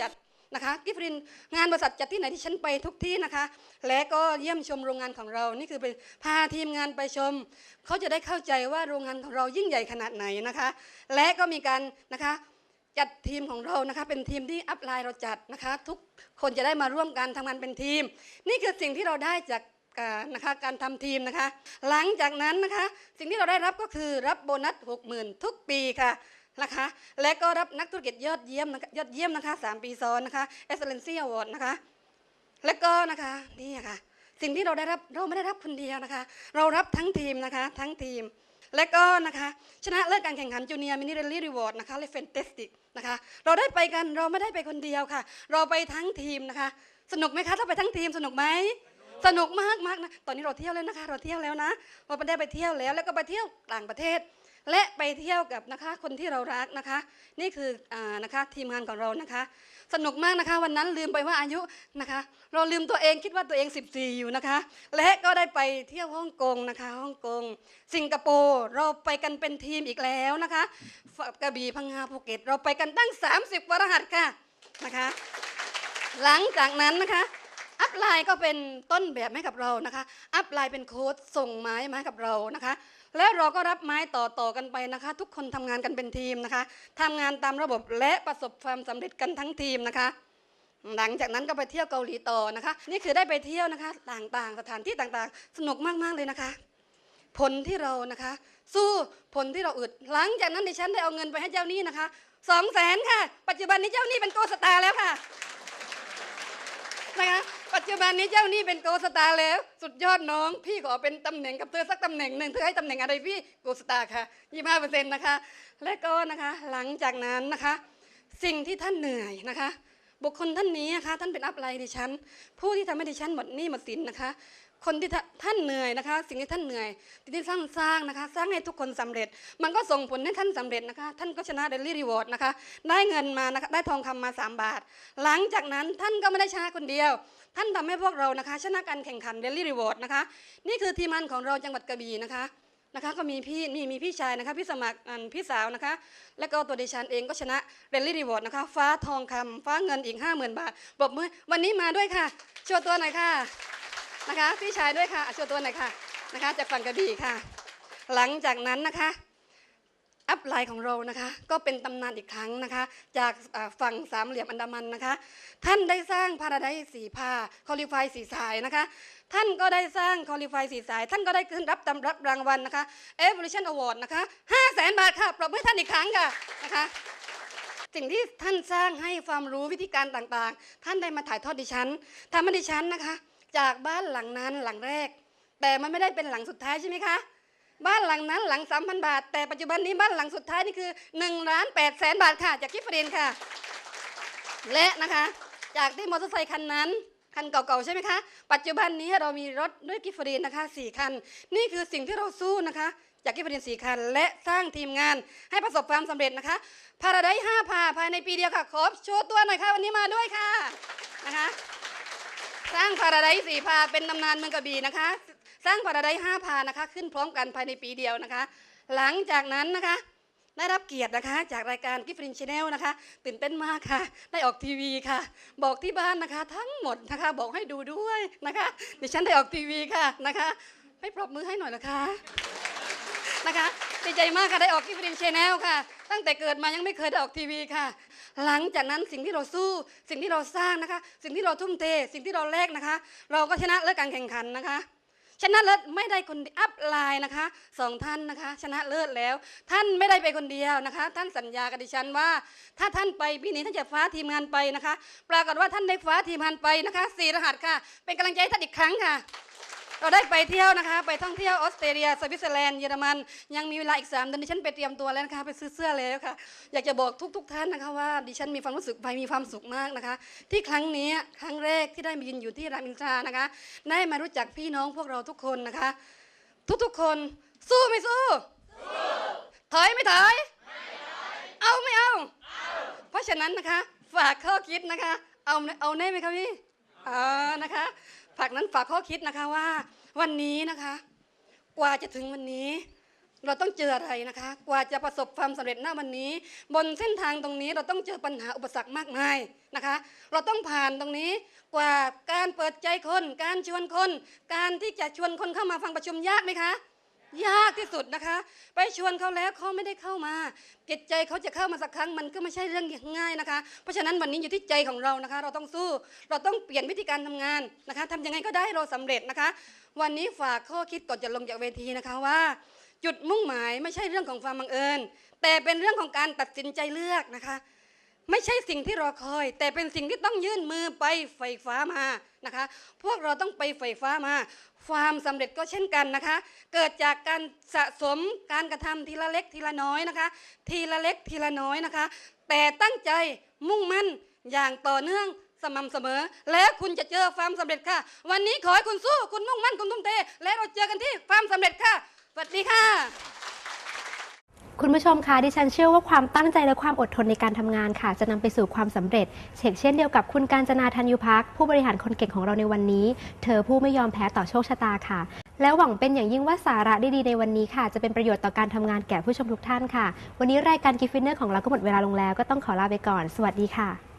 จัดนะคะกิฟรินงานบริษัทจัดที่ไหนที่ฉันไปทุกที่นะคะ และก็เยี่ยมชมโรงงานของเรา นี่คือไปพาทีมงานไปชม เขาจะได้เข้าใจว่าโรงงานของเรายิ่งใหญ่ขนาดไหนนะคะ และก็มีการนะคะจัดทีมของเรานะคะ เป็นทีมที่อัพไลน์เราจัดนะคะ ทุกคนจะได้มาร่วมกันทำงานเป็นทีม นี่คือสิ่งที่เราได้จากนะคะการทำทีมนะคะ หลังจากนั้นนะคะ สิ่งที่เราได้รับก็คือรับโบนัส 60,000 ทุกปีค่ะ นะคะ และก็รับนักธุรกิจยอดเยี่ยมนะคะยอดเยี่ยมนะคะ3ปีซ้อนนะคะ Excellency Award นะคะ และก็นะคะนี่ค่ะสิ่งที่เราได้รับเราไม่ได้รับคนเดียวนะคะ เรารับทั้งทีมนะคะ ทั้งทีม และก็นะคะชนะเลิศการแข่งขันจูเนียร์มินิเรลลี่รีวอร์ดนะคะและเฟนเตสติกนะคะเราได้ไปกันเราไม่ได้ไปคนเดียวค่ะ เราไปทั้งทีมนะคะ สนุกไหมคะถ้าไปทั้งทีมสนุกไหมสนุกมากมากนะตอนนี้เราเที่ยวแล้วนะคะ เราเที่ยวแล้วนะเราไปได้ไปเที่ยวแล้ว แล้วก็ไปเที่ยวต่างประเทศ และไปเที่ยวกับนะคะคนที่เรารักนะคะ นี่คืออานะคะทีมงานของเรานะคะ สนุกมากนะคะ วันนั้นลืมไปว่าอายุนะคะ เราลืมตัวเองคิดว่าตัวเอง 14 อยู่นะคะ และก็ได้ไปเที่ยวฮ่องกงนะคะฮ่องกง สิงคโปร์เราไปกันเป็นทีมอีกแล้วนะคะฝกระบี่พังงาภูเก็ต เราไปกันตั้ง 30กว่ารหัสค่ะนะคะ หลังจากนั้นนะคะ อัพไลน์ก็เป็นต้นแบบให้กับเรานะคะ อัพไลน์เป็นโค้ดส่งไม้มาให้กับเรานะคะ แล้วเราก็รับไม้ต่อต่อกันไปนะคะ ทุกคนทำงานกันเป็นทีมนะคะทำงานตามระบบและประสบความสำเร็จกันทั้งทีมนะคะหลังจากนั้นก็ไปเที่ยวเกาหลีต่อนะคะ นี่คือได้ไปเที่ยวนะคะต่างๆ สถานที่ต่างๆ สนุกมากๆเลยนะคะ ผลที่เรานะคะ สู้ผลที่เราอึด หลังจากนั้นดิฉันได้เอาเงินไปให้เจ้านี้นะคะสองแสนค่ะ ปัจจุบันนี้เจ้านี้เป็นโกสตาร์แล้วค่ะ จจุบันนี้เจ้าหนี้เป็นโกสตาร์แล้ว สุดยอดน้อง พี่ขอเป็นตำแหน่งกับเธอสักตำแหน่งหนึ่งเธอให้ตำแหน่งอะไรพี่โกสตาร์ค่ะยี่ห้าเปอร์เซ็นต์นะคะ และก็นะคะหลังจากนั้นนะคะ สิ่งที่ท่านเหนื่อยนะคะ บุคคลท่านนี้นะคะ ท่านเป็นอัพไลดิฉัน ผู้ที่ทำให้ดิฉันหมดหนี้หมดสินนะคะ คนที่ท่านเหนื่อยนะคะ สิ่งที่ท่านเหนื่อยที่ท่านสร้างนะคะ สร้างให้ทุกคนสำเร็จ มันก็ส่งผลให้ท่านสำเร็จนะคะ ท่านก็ชนะเดลี่รีวอร์ดนะคะ ได้เงินมานะคะได้ทองคำมา 3 บาท หลังจากนั้นท่านก็ไม่ได้ชนะคนเดียว ท่านทำให้พวกเรานะคะ ชนะการแข่งขันเดลี่รีวอร์ดนะคะ นี่คือทีมงานของเราจังหวัดกระบี่นะคะ นะคะก็มีพี่มีมีพี่ชายนะคะพี่สมัครอันพี่สาวนะคะ และก็ตัวดิฉันเองก็ชนะเรนลี่รีวอร์ดนะคะ ฟ้าทองคำฟ้าเงินอีก 50,000 บาทปรบมือวันนี้มาด้วยค่ะโชว์ตัวหน่อยค่ะนะคะ พี่ชายด้วยค่ะอะโชว์ตัวหน่อยค่ะนะคะจากฝั่งกระบี่ค่ะ หลังจากนั้นนะคะ อัพไลน์ของเรานะคะก็เป็นตำนานอีกครั้งนะคะ จากฝั่งสามเหลี่ยมอันดามันนะคะ ท่านได้สร้างพาราไดสีผ้าคอลิฟายสีสายนะคะ ท่านก็ได้สร้างคอลิฟายสีสาย ท่านก็ได้ขึ้นรับตำรับรางวัลนะคะ Evolution Award นะคะ5 0 0แสนบาทค่ะปรบมือท่านอีกครั้งค่ะนะคะสิ่งที่ท่านสร้างให้ความรู้วิธีการต่างๆ ท่านได้มาถ่ายทอดดิฉันทำให้ดิฉันนะคะ จากบ้านหลังนั้นหลังแรก แต่มันไม่ได้เป็นหลังสุดท้ายใช่ไหมคะ บ้านหลังนั้นหลัง 3,000 บาท แต่ปัจจุบันนี้บ้านหลังสุดท้ายนี่คือ1ล้าน8แสนบาทค่ะ จากกิฟฟรินค่ะ และนะคะ จากที่มอเตอร์ไซค์คันนั้น คันเก่าๆใช่ไหมคะ ปัจจุบันนี้เรามีรถด้วยกิฟฟรีนนะคะสี่คัน นี่คือสิ่งที่เราสู้นะคะจากกิฟฟรีนสี่คัน และสร้างทีมงานให้ประสบความสำเร็จนะคะพาราไดห้าพาภายในปีเดียวค่ะขอโชว์ตัวหน่อยค่ะวันนี้มาด้วยค่ะนะคะ สร้างพาราไดสี่พาเป็นตำนานเมืองกระบี่นะคะ สร้างพาราไดห้าพานะคะ ขึ้นพร้อมกันภายในปีเดียวนะคะ หลังจากนั้นนะคะได้รับเกียรตินะคะ จากรายการกิฟฟรินชแนลนะคะ ตื่นเต้นมากค่ะ ได้ออกทีวีค่ะ บอกที่บ้านนะคะ ทั้งหมดนะคะ บอกให้ดูด้วยนะคะดิฉันได้ออกทีวีค่ะนะคะ ให้ปรบมือให้หน่อยละคะนะคะดีใจมากค่ะได้ออกกิฟฟรินชแนลค่ะ ตั้งแต่เกิดมายังไม่เคยได้ออกทีวีค่ะ หลังจากนั้นสิ่งที่เราสู้ สิ่งที่เราสร้างนะคะ สิ่งที่เราทุ่มเท สิ่งที่เราแลกนะคะ เราก็ชนะเลิศการแข่งขันนะคะ ชนะเลิศไม่ได้คนอัพไลน์นะคะสองท่านนะคะ ชนะเลิศแล้ว ท่านไม่ได้ไปคนเดียวนะคะ ท่านสัญญากับดิฉันว่า ถ้าท่านไปปีนี้ท่านจะฟ้าทีมงานไปนะคะ ปรากฏว่าท่านได้ฟ้าทีมงานไปนะคะสี่รหัสค่ะ เป็นกำลังใจให้ท่านอีกครั้งค่ะ เราได้ไปเที่ยวนะคะ ไปท่องเที่ยวออสเตรเลียสวิตเซอร์แลนด์เยอรมัน ยังมีเวลาอีกสามเดือนดิฉันไปเตรียมตัวแล้วนะคะ ไปซื้อเสื้อแล้วค่ะ อยากจะบอกทุกๆท่านนะคะว่าดิฉันมีความรู้สึกไปมีความสุขมากนะคะ ที่ครั้งนี้ครั้งแรกที่ได้มายืนอยู่ที่รามอินทรานะคะ ได้มารู้จักพี่น้องพวกเราทุกคนนะคะ ทุกๆคนสู้ไม่สู้ถอยไม่ถอยเอาไม่เอา เพราะฉะนั้นนะคะ ฝากข้อคิดนะคะ เอาเอาแน่ไหมคะพี่อ่านะคะ ฝากนั้นฝากข้อคิดนะคะว่า วันนี้นะคะ กว่าจะถึงวันนี้ เราต้องเจออะไรนะคะ กว่าจะประสบความสำเร็จหน้าวันนี้ บนเส้นทางตรงนี้เราต้องเจอปัญหาอุปสรรคมากมายนะคะ เราต้องผ่านตรงนี้กว่าการเปิดใจคน การชวนคน การที่จะชวนคนเข้ามาฟังประชุมยากไหมคะ ยากที่สุดนะคะ ไปชวนเขาแล้วเขาไม่ได้เข้ามาจิตใจเขาจะเข้ามาสักครั้งมันก็ไม่ใช่เรื่องง่ายนะคะ เพราะฉะนั้นวันนี้อยู่ที่ใจของเรานะคะ เราต้องสู้เราต้องเปลี่ยนวิธีการทำงานนะคะทำยังไงก็ได้เราสำเร็จนะคะ วันนี้ฝากข้อคิดก่อนจะลงจากเวทีนะคะว่า จุดมุ่งหมายไม่ใช่เรื่องของความบังเอิญ แต่เป็นเรื่องของการตัดสินใจเลือกนะคะ ไม่ใช่สิ่งที่รอคอย แต่เป็นสิ่งที่ต้องยื่นมือไปไฟฟ้ามานะคะ พวกเราต้องไปไฟฟ้ามา ความสำเร็จก็เช่นกันนะคะ เกิดจากการสะสมการกระทำทีละเล็กทีละน้อยนะคะ ทีละเล็กทีละน้อยนะคะ แต่ตั้งใจมุ่งมั่นอย่างต่อเนื่องสม่ำเสมอ แล้วคุณจะเจอความสำเร็จค่ะ วันนี้ขอให้คุณสู้คุณมุ่งมั่นคุณทุ่มเทและเราเจอกันที่ความสำเร็จค่ะสวัสดีค่ะ คุณผู้ชมคะดิฉันเชื่อว่าความตั้งใจและความอดทนในการทำงานค่ะ จะนำไปสู่ความสำเร็จเช่นเช่นเดียวกับคุณการจนาธัญยุพักผู้บริหารคนเก่งของเราในวันนี้ เธอผู้ไม่ยอมแพ้ต่อโชคชะตาค่ะ และหวังเป็นอย่างยิ่งว่าสาระดีๆในวันนี้ค่ะ จะเป็นประโยชน์ต่อการทำงานแก่ผู้ชมทุกท่านค่ะ วันนี้รายการกิฟฟินเนอร์ของเราก็หมดเวลาลงแล้วก็ต้องขอลาไปก่อน สวัสดีค่ะ